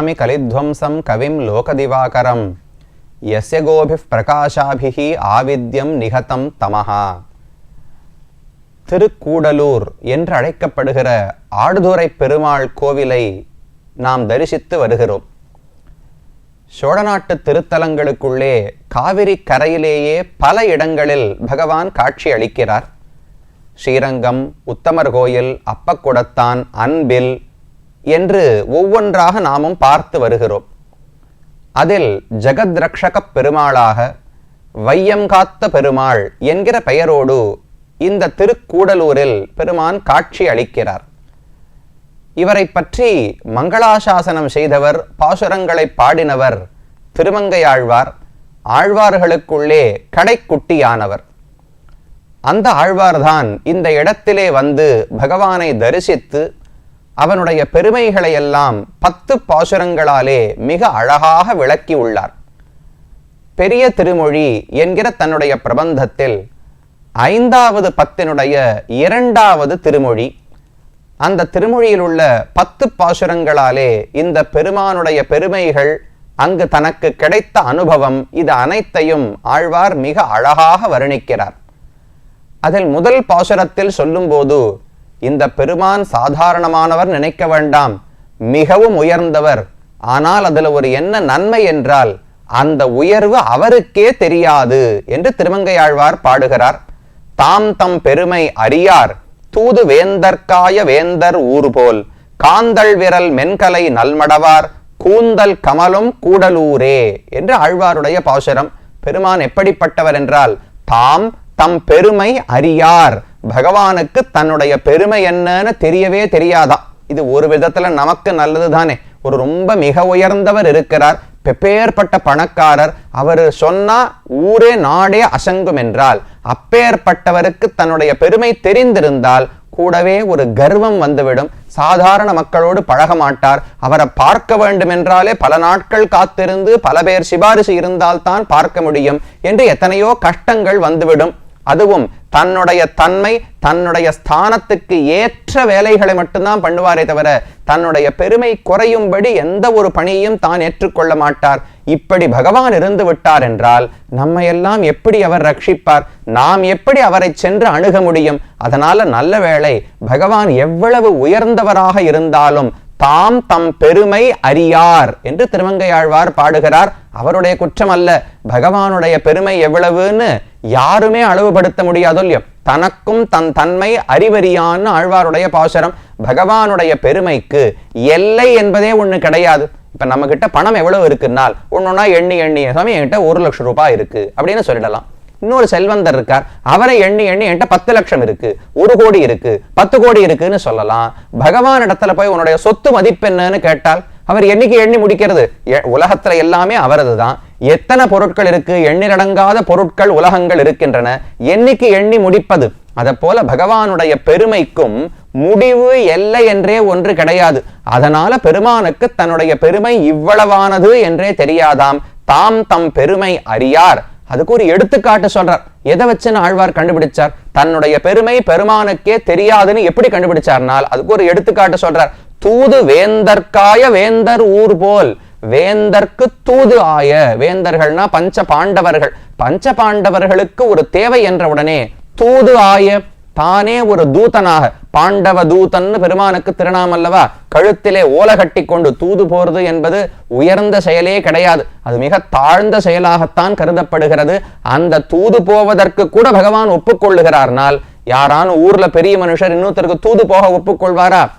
கலையாமி கலித்வம்சம் கவிம் லோகதிவாகரம் எஸ்ய பிரகாஷாபிஹி ஆவித்யம் நிகதம் தமஹா திருக்கூடலூர் என்று அழைக்கப்படுகிற ஆடுதுறை பெருமாள் கோவிலை நாம் தரிசித்து வருகிறோம். சோழநாட்டு திருத்தலங்களுக்குள்ளே காவிரி கரையிலேயே பல இடங்களில் பகவான் காட்சி அளிக்கிறார். ஸ்ரீரங்கம் உத்தமர் கோயில் அப்பக்குடத்தான் அன்பில் என்று ஒவ்வொன்றாக நாமும் பார்த்து வருகிறோம். அதில் ஜெகத் ரக்ஷகப் பெருமாளாக வையம் காத்த பெருமாள் என்கிற பெயரோடு இந்த திருக்கூடலூரில் பெருமான் காட்சி அளிக்கிறார். இவரை பற்றி மங்களாசாசனம் செய்தவர் பாசுரங்களை பாடினவர் திருமங்கையாழ்வார். ஆழ்வார்களுக்குள்ளே கடைக்குட்டியானவர். அந்த ஆழ்வார்தான் இந்த இடத்திலே வந்து பகவானை தரிசித்து அவனுடைய பெருமைகளை எல்லாம் பத்து பாசுரங்களாலே மிக அழகாக விளக்கி உள்ளார். பெரிய திருமொழி என்கிற தன்னுடைய பிரபந்தத்தில் ஐந்தாவது பத்தினுடைய இரண்டாவது திருமொழி. அந்த திருமொழியில் உள்ள பத்து பாசுரங்களாலே இந்த பெருமானுடைய பெருமைகள் அங்கு தனக்கு கிடைத்த அனுபவம் இது அனைத்தையும் ஆழ்வார் மிக அழகாக வர்ணிக்கிறார். அதில் முதல் பாசுரத்தில் சொல்லும்போது இந்த பெருமான் சாதாரணமானவர் நினைக்க வேண்டாம். மிகவும் உயர்ந்தவர். ஆனால் அதில் ஒரு என்ன நன்மை என்றால் அந்த உயர்வு அவருக்கே தெரியாது என்று திருமங்கையாழ்வார் பாடுகிறார். தாம் தம் பெருமை அறியார். தூது வேந்தற்காய வேந்தர் ஊர் போல் காந்தள் விரல் மென்கலை நல்மடவார். கூந்தல் கமலும் கூடலூரே என்று ஆழ்வாருடைய பாசுரம். பெருமான் எப்படிப்பட்டவர் என்றால் தாம் தம் பெருமை அறியார். பகவானுக்கு தன்னுடைய பெருமை என்னன்னு தெரியவே தெரியாதான் இது ஒரு விதத்துல நமக்கு நல்லது தானே. ஒரு ரொம்ப மிக உயர்ந்தவர் இருக்கிறார். பெப்பேற்பட்ட பணக்காரர். அவர் சொன்னா ஊரே நாடே அசங்கும் என்றால் அப்பேற்பட்டவருக்கு தன்னுடைய பெருமை தெரிந்திருந்தால் கூடவே ஒரு கர்வம் வந்துவிடும். சாதாரண மக்களோடு பழக மாட்டார். அவரை பார்க்க வேண்டும் என்றாலே பல நாட்கள் காத்திருந்து பல பேர் சிபாரிசு இருந்தால்தான் பார்க்க முடியும் என்று எத்தனையோ கஷ்டங்கள் வந்துவிடும். அதுவும் தன்னுடைய தன்மை தன்னுடைய ஸ்தானத்துக்கு ஏற்ற வேலைகளை மட்டும்தான் பண்ணுவாரே தவிர தன்னுடைய பெருமை குறையும்படி எந்த ஒரு பணியையும் தான் ஏற்றுக்கொள்ள மாட்டார். இப்படி பகவான் இருந்து விட்டார் என்றால் நம்மை எல்லாம் எப்படி அவர் ரட்சிப்பார்? நாம் எப்படி அவரை சென்று அணுக முடியும்? அதனால நல்ல வேளை பகவான் எவ்வளவு உயர்ந்தவராக இருந்தாலும் தாம் தம் பெருமை அறியார் என்று திருமங்கையாழ்வார் பாடுகிறார். அவருடைய குற்றம் அல்ல. பகவானுடைய பெருமை எவ்வளவுன்னு யாருமே அளவுபடுத்த முடியாதோ இல்லையோ தனக்கும் தன் தன்மை அறிவறியான்னு ஆழ்வாருடைய பாசுரம் பகவானுடைய பெருமைக்கு எல்லை என்பதே ஒண்ணு கிடையாது. இப்ப நம்ம கிட்ட பணம் எவ்வளவு இருக்குன்னால் ஒன்றுனா எண்ணி எண்ணி சாமி என்கிட்ட ஒரு லட்சம் ரூபாய் இருக்கு அப்படின்னு சொல்லிடலாம். இன்னொரு செல்வந்தர் இருக்கார் அவரை எண்ணி எண்ணி என்கிட்ட பத்து லட்சம் இருக்கு ஒரு கோடி இருக்கு பத்து கோடி இருக்குன்னு சொல்லலாம். பகவான் இடத்துல போய் உன்னுடைய சொத்து மதிப்பு என்னன்னு கேட்டால் அவர் என்னைக்கு எண்ணி முடிக்கிறது? எ- உலகத்துல எல்லாமே அவரது தான் எத்தனை பொருட்கள் இருக்கு? எண்ணிலடங்காத பொருட்கள் உலகங்கள் இருக்கின்றன. என்னைக்கு எண்ணி முடிப்பது? அதை போல பகவானுடைய பெருமைக்கும் முடிவு எல்லை என்றே ஒன்று கிடையாது. அதனால பெருமானுக்கு தன்னுடைய பெருமை இவ்வளவானது என்றே தெரியாதாம். தாம் தம் பெருமை அறியார். அதுக்கு ஒரு எடுத்துக்காட்டு சொல்றார். எதை வச்சுன்னு ஆழ்வார் கண்டுபிடிச்சார்? தன்னுடைய பெருமை பெருமானுக்கே தெரியாதுன்னு எப்படி கண்டுபிடிச்சார்னால் அதுக்கு ஒரு எடுத்துக்காட்டு சொல்றார். தூது வேந்தற்காய வேந்தர் ஊர் போல். வேந்தர்க்கு தூது ஆய வேந்தர்கள்னா பஞ்ச பாண்டவர்கள். பஞ்ச பாண்டவர்களுக்கு ஒரு தேவை என்ற உடனே தூது ஆய தானே ஒரு தூதனாக. பாண்டவ தூதன்னு பெருமானுக்கு திருநாமல்லவா கழுத்திலே ஓலை கட்டி கொண்டு தூது போறது என்பது உயர்ந்த செயலே கிடையாது. அது மிக தாழ்ந்த செயலாகத்தான் கருதப்படுகிறது. அந்த தூது போவதற்கு கூட பகவான் ஒப்புக்கொள்ளுகிறார்னால் யாரான ஊர்ல பெரிய மனுஷர் இன்னொருத்தருக்கு தூது போக ஒப்புக்கொள்வாரா?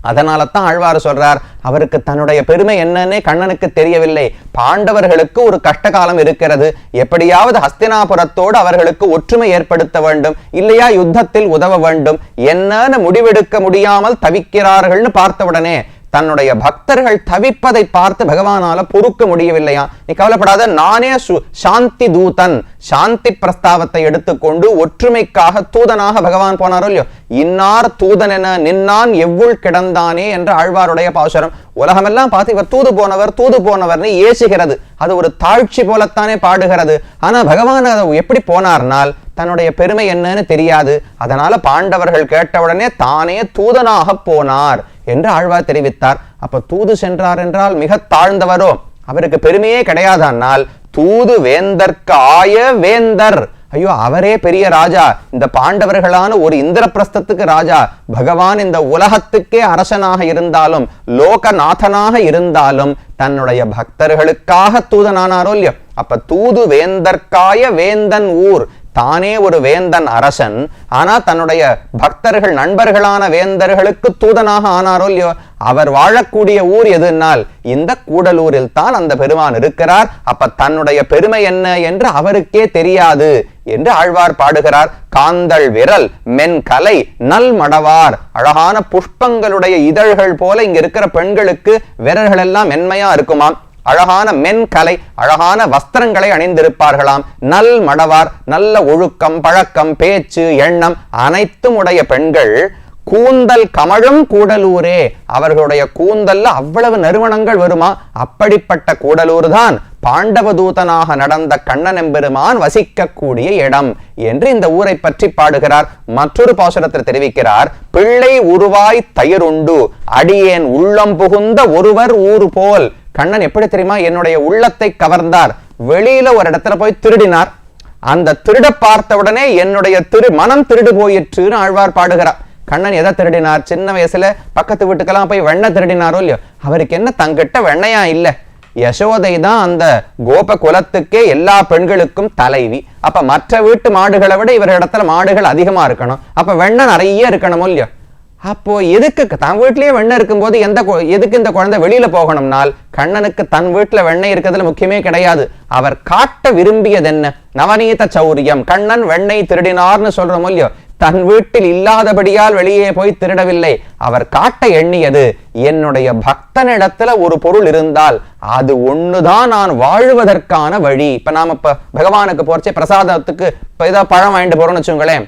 அதனால தான் ஆழ்வார் சொல்றார் அவருக்கு தன்னுடைய பெருமை என்னன்னே கண்ணனுக்கு தெரியவில்லை. பாண்டவர்களுக்கு ஒரு கஷ்டகாலம் இருக்கிறது. எப்படியாவது ஹஸ்தினாபுரத்தோடு அவர்களுக்கு ஒற்றுமை ஏற்படுத்த வேண்டும். இல்லையா யுத்தத்தில் உதவ வேண்டும். என்னன்னு முடிவெடுக்க முடியாமல் தவிக்கிறார்கள்னு பார்த்தவுடனே தன்னுடைய பக்தர்கள் தவிப்பதை பார்த்து பகவானால பொறுக்க முடியவில்லையா? நீ கவலைப்படாத நானே சு- சாந்தி தூதன். சாந்தி பிரஸ்தாவத்தை எடுத்துக்கொண்டு ஒற்றுமைக்காக தூதனாக பகவான் போனாரோ இல்லையோ? இன்னார் தூதன் என நின்னான் எவ்வுள் கிடந்தானே என்ற ஆழ்வாருடைய பாசுரம். உலகமெல்லாம் பார்த்து இவர் தூது போனவர் தூது போனவர்னு ஏசுகிறது. அது ஒரு தாழ்ச்சி போலத்தானே பாடுகிறது. ஆனா பகவான் அதை எப்படி போனார்னால் தன்னுடைய பெருமை என்னன்னு தெரியாது. அதனால பாண்டவர்கள் கேட்டவுடனே தானே தூதனாக போனார். என்று ஆழ்வார் தெரிவித்தார். அப்ப தூது சென்றார் என்றால் மிக தாழ்ந்தவரோ? அவருக்கு பெருமையே கிடையாதானால் தூது வேந்தற்கு ஆய வேந்தர். ஐயோ அவரே பெரிய ராஜா. இந்த பாண்டவர்களான ஒரு இந்திரபிரஸ்தத்துக்கு ராஜா. பகவான் இந்த உலகத்துக்கே அரசனாக இருந்தாலும் லோகநாதனாக இருந்தாலும் தன்னுடைய பக்தர்களுக்காக தூதனானாரோ இல்லையோ? அப்ப தூது வேந்தற்காய வேந்தன் ஊர். தானே ஒரு வேந்தன் அரசன். ஆனா தன்னுடைய பக்தர்கள் நண்பர்களான வேந்தர்களுக்கு தூதனாக ஆனாரோ இல்லையோ அவர் வாழக்கூடிய ஊர் எதுனால்? இந்த கூடலூரில் தான் அந்த பெருமான் இருக்கிறார். அப்ப தன்னுடைய பெருமை என்ன என்று அவருக்கே தெரியாது என்று ஆழ்வார் பாடுகிறார். காந்தள் விரல் மென்கலை நல் மடவார். அழகான புஷ்பங்களுடைய இதழ்கள் போல இங்க இருக்கிற பெண்களுக்கு விரல்கள் எல்லாம் மென்மையா இருக்குமாம். அழகான மென்கலை அழகான வஸ்திரங்களை அணிந்திருப்பார்களாம். நல் மடவார் நல்ல ஒழுக்கம் பழக்கம் பேச்சு எண்ணம் அனைத்தும் உடைய பெண்கள் கூந்தல் கமழும் கூடலூரே. அவர்களுடைய கூந்தல்ல அவ்வளவு நறுமணங்கள் வருமா? அப்படிப்பட்ட கூடலூர் தான் பாண்டவதூதனாக நடந்த கண்ணன் எம்பெருமான் வசிக்கக்கூடிய இடம் என்று இந்த ஊரை பற்றி பாடுகிறார். மற்றொரு பாசுரத்தில் தெரிவிக்கிறார் பிள்ளை உருவாய் தயிருண்டு அடியேன் உள்ளம் புகுந்த ஒருவர் ஊர் போல் கண்ணன் எப்படி தெரியுமா? என்னுடைய உள்ளத்தை கவர்ந்தார். வெளியில ஒரு இடத்துல போய் திருடினார். அந்த திருட பார்த்த உடனே என்னுடைய திரு மனம் திருடு போயிற்றுன்னு ஆழ்வார் பாடுகிறார். கண்ணன் எதை திருடினார்? சின்ன வயசுல பக்கத்து வீட்டுக்கெல்லாம் போய் வெண்ணெய் திருடினாரோ இல்லையோ? அவருக்கு என்ன தங்கிட்ட வெண்ணையா இல்ல. யசோதை தான் அந்த கோப குலத்துக்கே எல்லா பெண்களுக்கும் தலைவி. அப்ப மற்ற வீட்டு மாடுகளை விட இவர் இடத்துல மாடுகள் அதிகமா இருக்கணும். அப்ப வெண்ணெய் நிறைய இருக்கணுமோ இல்லையோ? அப்போ எதுக்கு தன் வீட்லயே வெண்ணெய் இருக்கும்போது எந்த எதுக்கு இந்த குழந்தை வெளியில போகணும்னால்? கண்ணனுக்கு தன் வீட்டில் வெண்ணெய் இருக்கிறதுல முக்கியமே கிடையாது. அவர் காட்ட விரும்பியது என்ன நவநீத சௌரியம். கண்ணன் வெண்ணெய் திருடினார்னு சொல்றோம் இல்லையோ? தன் வீட்டில் இல்லாதபடியால் வெளியே போய் திருடவில்லை. அவர் காட்ட எண்ணியது என்னுடைய பக்தனிடத்துல ஒரு பொருள் இருந்தால் அது ஒண்ணுதான் நான் வாழ்வதற்கான வழி. இப்ப நாம இப்ப பகவானுக்கு போறச்சே பிரசாதத்துக்கு இப்ப ஏதாவது பழம் வாங்கிட்டு போறோம்னு வச்சுங்களேன்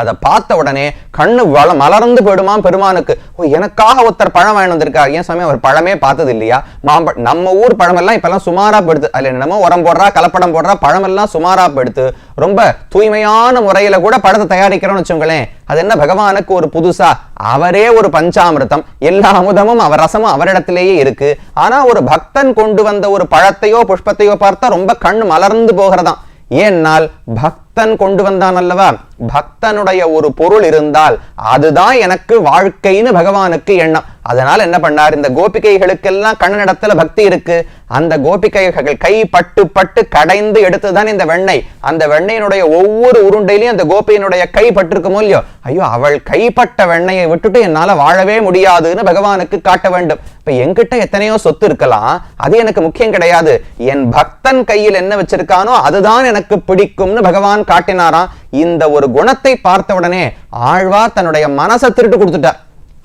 அதை பார்த்த உடனே கண்ணு வள மலர்ந்து போயிடுமாம் பெருமானுக்கு. ஓ எனக்காக ஒருத்தர் பழம் வாங்கி வந்திருக்கார். ஏன் சாமி அவர் பழமே பார்த்தது இல்லையா மாம்ப நம்ம ஊர் பழமெல்லாம் இப்போல்லாம் சுமாராக போயிடுது. அதில் என்னமோ உரம் போடுறா கலப்படம் போடுறா பழமெல்லாம் சுமாராக போயிடுது. ரொம்ப தூய்மையான முறையில் கூட பழத்தை தயாரிக்கிறோம்னு வச்சுங்களேன் அது என்ன பகவானுக்கு ஒரு புதுசா? அவரே ஒரு பஞ்சாமிர்தம். எல்லா அமுதமும் அவர் ரசமும் அவரிடத்திலேயே இருக்கு. ஆனா ஒரு பக்தன் கொண்டு வந்த ஒரு பழத்தையோ புஷ்பத்தையோ பார்த்தா ரொம்ப கண் மலர்ந்து போகிறதாம். ஏன்னால் பக்தன் கொண்டு வந்தான் அல்லவா? பக்தனுடைய ஒரு பொருள் இருந்தால் அதுதான் எனக்கு வாழ்க்கைன்னு பகவானுக்கு எண்ணம். அதனால் என்ன பண்ணார்? இந்த கோபிகைகளுக்கெல்லாம் கண்ணனிடத்துல பக்தி இருக்கு. அந்த கோபிகைகள் கை பட்டு பட்டு கடைந்து எடுத்துதான் இந்த வெண்ணெய். அந்த வெண்ணெயினுடைய ஒவ்வொரு உருண்டையிலையும் அந்த கோபியினுடைய கை பட்டிருக்குமோ இல்லையோ? ஐயோ அவள் கைப்பட்ட வெண்ணெயை விட்டுட்டு என்னால வாழவே முடியாதுன்னு பகவானுக்கு காட்ட வேண்டும். இப்ப என்கிட்ட எத்தனையோ சொத்து இருக்கலாம். அது எனக்கு முக்கியம் கிடையாது. என் பக்தன் கையில் என்ன வச்சிருக்கானோ அதுதான் எனக்கு பிடிக்கும்னு பகவான் காட்டினாராம். இந்த ஒரு குணத்தை பார்த்த உடனே ஆழ்வார் தன்னுடைய மனசை திருட்டு கொடுத்துட்டார்.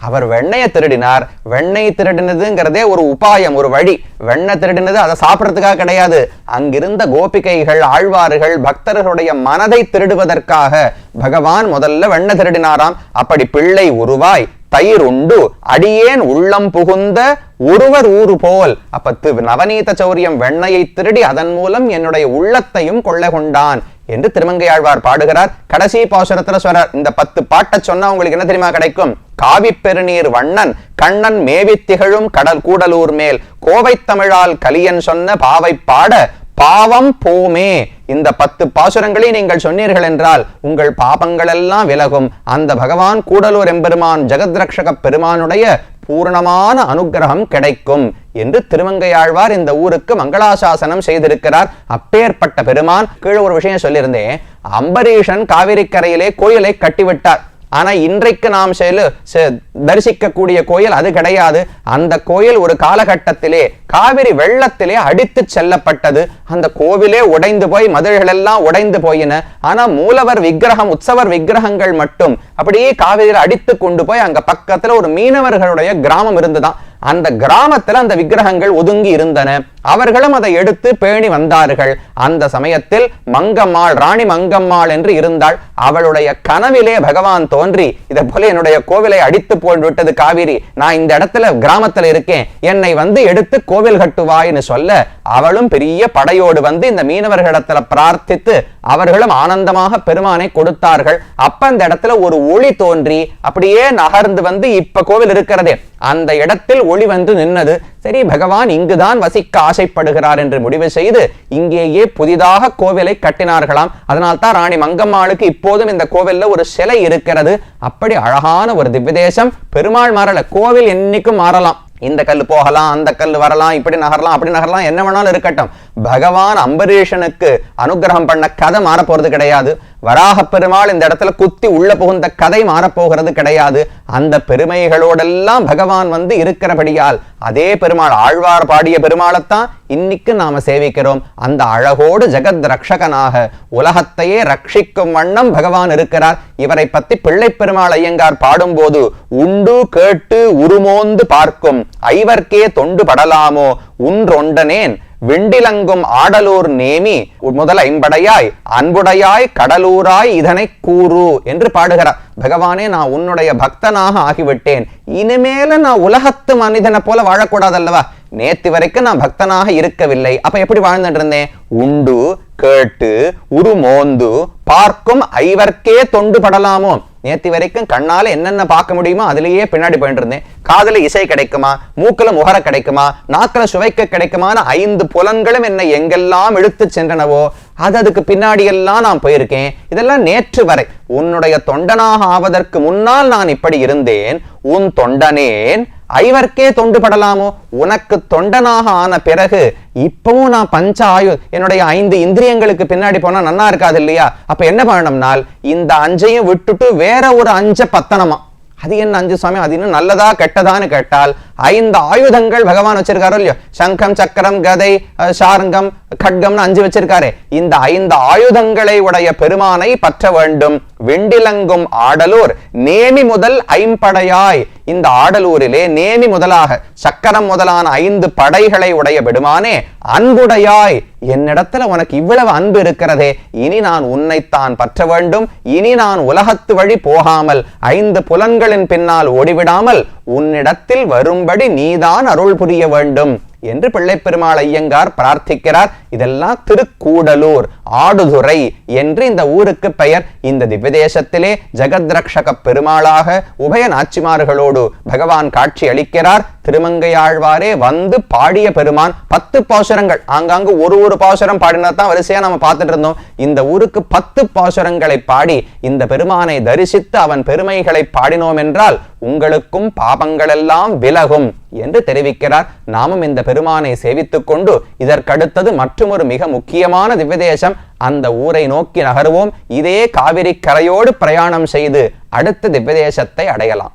அவர் வெண்ணையை திருடினார். வெண்ணெய் திருடினதுங்கிறதே ஒரு உபாயம் ஒரு வழி. வெண்ணெய் திருடினது அதை சாப்பிட்றதுக்காக கிடையாது. அங்கிருந்த கோபிகைகள் ஆழ்வார்கள் பக்தர்களுடைய மனதை திருடுவதற்காக பகவான் முதல்ல வெண்ணெய் திருடினாராம். அப்படி பிள்ளை உருவாய் தயிர் உண்டு அடியேன் உள்ளம் புகுந்த ஒருவர் ஊரு போல். அப்ப நவநீத சௌரியம் வெண்ணையை திருடி அதன் மூலம் என்னுடைய உள்ளத்தையும் கொள்ள கொண்டான் என்று திருமங்கையாழ்வார் பாடுகிறார். கடைசி பாசுரத்துல சொல்றார் இந்த பத்து பாட்டை சொன்னா உங்களுக்கு என்ன தெரியுமா கிடைக்கும்? காவி பெருநீர் வண்ணன் கண்ணன் மேவித் திகழும் கடல் கூடலூர் மேல். கோவை தமிழால் கலியன் சொன்ன பாவை பாட பாவம் போமே. இந்த பத்து பாசுரங்களை நீங்கள் சொன்னீர்கள் என்றால் உங்கள் பாபங்கள் எல்லாம் விலகும். அந்த பகவான் கூடலூர் எம்பெருமான் ஜெகத்ரக்ஷக பெருமானுடைய பூரணமான அனுக்கிரகம் கிடைக்கும் என்று திருமங்கையாழ்வார் இந்த ஊருக்கு மங்களாசாசனம் செய்திருக்கிறார். அப்பேற்பட்ட பெருமான் கீழே ஒரு விஷயம் சொல்லியிருந்தேன். அம்பரீஷன் காவிரி கரையிலே கோயிலை கட்டிவிட்டார். ஆனால் இன்றைக்கு நாம் செயல் செ- தரிசிக்கக்கூடிய கோயில் அது கிடையாது. அந்த கோயில் ஒரு காலகட்டத்திலே காவிரி வெள்ளத்திலே அடித்து செல்லப்பட்டது. அந்த கோவிலே உடைந்து போய் மதில்கள் எல்லாம் உடைந்து போயின. ஆனால் மூலவர் விக்கிரகம் உற்சவர் விக்கிரகங்கள் மட்டும் அப்படியே காவிரியில் அடித்து கொண்டு போய் அங்கே பக்கத்தில் ஒரு மீனவர்களுடைய கிராமம் இருந்துதான். அந்த கிராமத்தில் அந்த விக்கிரகங்கள் ஒதுங்கி இருந்தன. அவர்களும் அதை எடுத்து பேணி வந்தார்கள். அந்த சமயத்தில் மங்கம்மாள் ராணி மங்கம்மாள் என்று இருந்தாள். அவளுடைய கனவிலே பகவான் தோன்றி இதை போல என்னுடைய கோவிலை அடித்து போன்று விட்டது காவிரி. நான் இந்த இடத்துல கிராமத்தில் இருக்கேன். என்னை வந்து எடுத்து கோவில் கட்டுவாய்னு சொல்ல அவளும் பெரிய படையோடு வந்து இந்த மீனவர்களிடத்துல பிரார்த்தித்து அவர்களும் ஆனந்தமாக பெருமானை கொடுத்தார்கள். அப்ப அந்த இடத்துல ஒரு ஒளி தோன்றி அப்படியே நகர்ந்து வந்து இப்ப கோவில் இருக்கிறதே. அந்த இடத்தில் ஒளி வந்து நின்னது. சரி பகவான் இங்குதான் வசிக்க ஆசைப்படுகிறார் என்று முடிவு செய்து இங்கேயே புதிதாக கோவிலை கட்டினார்களாம். அதனால் தான் ராணி மங்கம்மாளுக்கு இப்போதும் இந்த கோவிலில் ஒரு சிலை இருக்கிறது. அப்படி அழகான ஒரு திவ்யதேசம். பெருமாள் மாறல கோவில் என்னைக்கும் மாறலாம். இந்த கல் போகலாம் அந்த கல் வரலாம் இப்படி நகரலாம் அப்படி நகரலாம் என்ன வேணாலும் இருக்கட்டும். பகவான் அம்பரீஷனுக்கு அனுகிரகம் பண்ண கதை மாறப்போறது கிடையாது. வராக பெருமாள் இந்த இடத்துல குத்தி உள்ள புகுந்த கதை மாறப்போகிறது கிடையாது. அந்த பெருமைகளோடெல்லாம் பகவான் வந்து இருக்கிறபடியால் அதே பெருமாள் ஆழ்வார் பாடிய பெருமாளைத்தான் இன்னைக்கு நாம சேவிக்கிறோம் அந்த அழகோடு ஜெகத் ரக்ஷகனாக. உலகத்தையே ரட்சிக்கும் வண்ணம் பகவான் இருக்கிறார். இவரை பத்தி பிள்ளை பெருமாள் ஐயங்கார் பாடும்போது உண்டு கேட்டு உருமோந்து பார்க்கும். ஐவர்க்கே தொண்டு படலாமோ? உன்றொண்டனேன் விண்டிலங்கும் ஆடலூர் நேமி முதல் ஐம்படையாய் அன்புடையாய் கடலூராய் இதனை கூறு என்று பாடுகிறார். பகவானே நான் உன்னுடைய பக்தனாக ஆகிவிட்டேன். இனிமேல நான் உலகத்து மனிதனை போல வாழக்கூடாதல்லவா? நேத்து வரைக்கும் நான் பக்தனாக இருக்கவில்லை. அப்ப எப்படி வாழ்ந்துட்டு இருந்தேன்? உண்டு கேட்டு உருமோந்து பார்க்கும் ஐவர்க்கே தொண்டு படலாமோ? நேத்தி வரைக்கும் கண்ணால என்னென்ன பார்க்க முடியுமோ அதுலயே பின்னாடி போயிட்டு இருந்தேன். காதுல இசை கிடைக்குமா? மூக்கல முகர கிடைக்குமா? நாக்குல சுவைக்க கிடைக்குமான ஐந்து புலன்களும் என்னை எங்கெல்லாம் இழுத்து சென்றனவோ அது அதுக்கு பின்னாடி எல்லாம் நான் போயிருக்கேன். இதெல்லாம் நேற்று வரை. உன்னுடைய தொண்டனாக ஆவதற்கு முன்னால் நான் இப்படி இருந்தேன். உன் தொண்டனேன் ஐவர்க்கே தொண்டு படலாமோ? உனக்கு தொண்டனாக ஆன பிறகு இப்பவும் நான் பஞ்ச ஆயு என்னுடைய ஐந்து இந்திரியங்களுக்கு பின்னாடி போனா நன்னா இருக்காது இல்லையா? அப்ப என்ன பண்ணணும்னால் இந்த அஞ்சையும் விட்டுட்டு வேற ஒரு அஞ்ச பத்தனமா? அது என்ன அஞ்சு சுவாமி? அது இன்னும் நல்லதா கெட்டதான்னு கேட்டால் ஐந்து ஆயுதங்கள் பகவான் வச்சிருக்காரோ இல்லையோ? சங்கம் சக்கரம் கதை சாரங்கம் கட்கம்னு அஞ்சு வச்சிருக்காரு. இந்த ஐந்து ஆயுதங்களை உடைய பெருமானை பற்ற வேண்டும். விண்டிலங்கும் ஆடலூர் நேமி முதல் ஐம்படையாய். இந்த ஆடலூரிலே நேமி முதலாக சக்கரம் முதலான ஐந்து படைகளை உடைய பெருமானே அன்புடையாய். என்னிடத்துல உனக்கு இவ்வளவு அன்பு இருக்கிறதே இனி நான் உன்னைத்தான் பற்ற வேண்டும். இனி நான் உலகத்து வழி போகாமல் ஐந்து புலன்களின் பின்னால் ஓடிவிடாமல் உன்னிடத்தில் வரும் வரும்படி நீதான் அருள் புரிய வேண்டும். என்று பிள்ளை பெருமாள் ஐயங்கார் பிரார்த்திக்கிறார். இதெல்லாம் திருக்கூடலூர் ஆடுதுறை என்று இந்த ஊருக்கு பெயர். இந்த திவ்யதேசத்திலே ஜெகத்ரக்ஷக பெருமாளாக உபய நாச்சிமார்களோடு பகவான் காட்சி அளிக்கிறார். திருமங்கையாழ்வாரே வந்து பாடிய பெருமான் பத்து பாசுரங்கள். ஆங்காங்கு ஒரு ஒரு பாசுரம் பாடினதான் வரிசையா நம்ம பார்த்துட்டு இருந்தோம். இந்த ஊருக்கு பத்து பாசுரங்களை பாடி இந்த பெருமானை தரிசித்து அவன் பெருமைகளை பாடினோம் என்றால் உங்களுக்கும் பாபங்களெல்லாம் விலகும் என்று தெரிவிக்கிறார். நாமும் இந்த பெருமானை சேவித்துக் கொண்டு இதற்கடுத்தது மற்றொரு மிக முக்கியமான திவ்யதேசம். அந்த ஊரை நோக்கி நகருவோம். இதே காவிரி கரையோடு பிரயாணம் செய்து அடுத்த திவ்யதேசத்தை அடையலாம்.